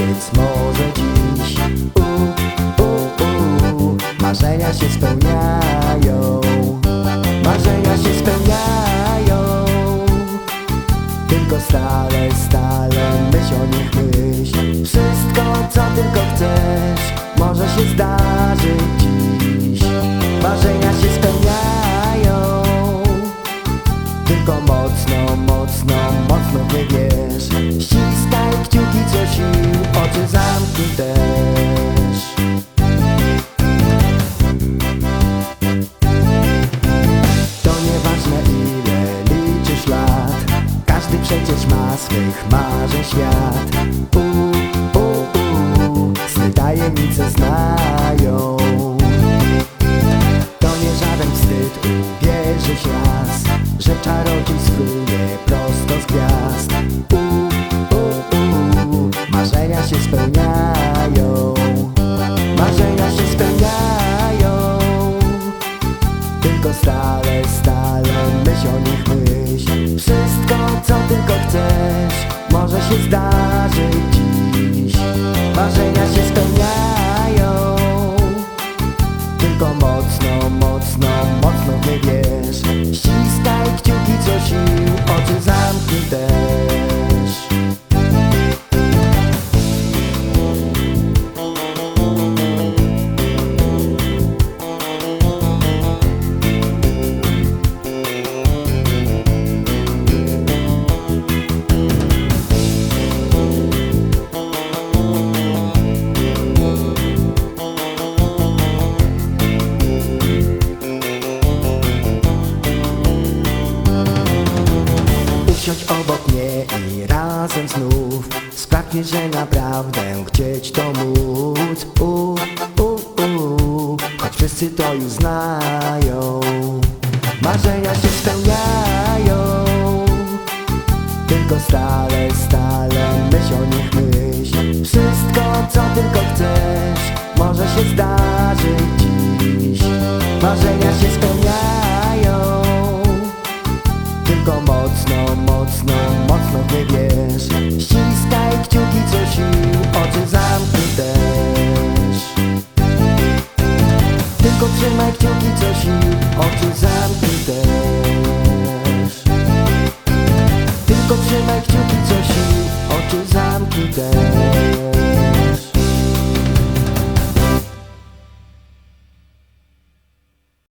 więc może dziś u, u, u, Marzenia się spełniają. Marzenia się spełniają. Tylko stale, stale myśl o nich myśl. Wszystko co tylko chcesz Może się zdarzyć dziś. Marzenia się spełniają. Tylko mocno, swych marzeń świat. U, u, u, Sny tajemnice znają Usiądź obok mnie i razem znów Spragnie, że naprawdę chcieć to móc. U, u, u, Choć wszyscy to już znają. Marzenia się spełniają Tylko stale, stale myśl o nich myśl. Wszystko co tylko chcesz Może się zdarzyć dziś. Marzenia się spełniają trzymaj kciuki co sił, oczy zamknij też. Tylko trzymaj kciuki co sił, oczy zamknij też